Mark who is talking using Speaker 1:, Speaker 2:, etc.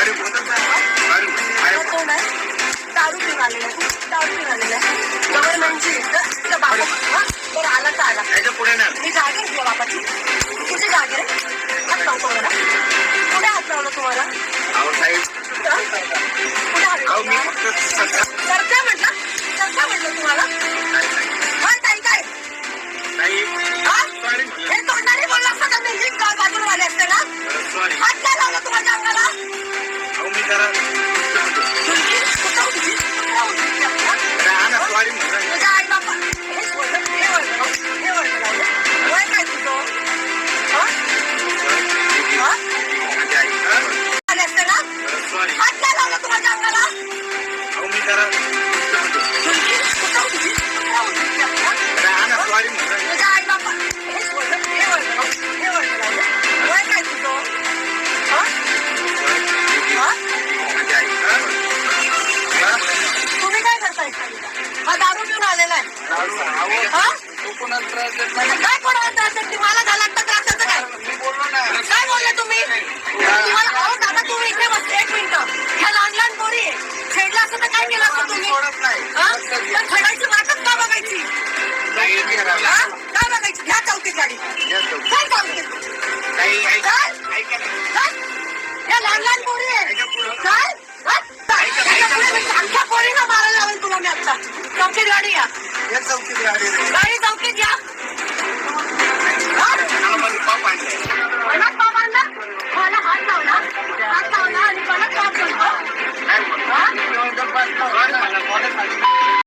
Speaker 1: दारू पिऊन आहे दारू पिऊन आहे गव्हर्नमेंटची तुझा बाबा आला तर आला मी जागे तुझ्या बापाची तुझी जागे रे हात लावतो मला तुम्हाला कुठे हात लावला सरकार म्हटलं तुम्हाला हा काय हे तोंडाने बोलला असता तर मी बाजूला आले असते ना हात काय लावला तुम्हाला अंगाला Hasta la otra, ya, म्हणजे काय कोणाला त्रास मला झाला आता त्रास त्याचा काय?
Speaker 2: मी बोललो ना
Speaker 1: काय बोलले तुम्ही?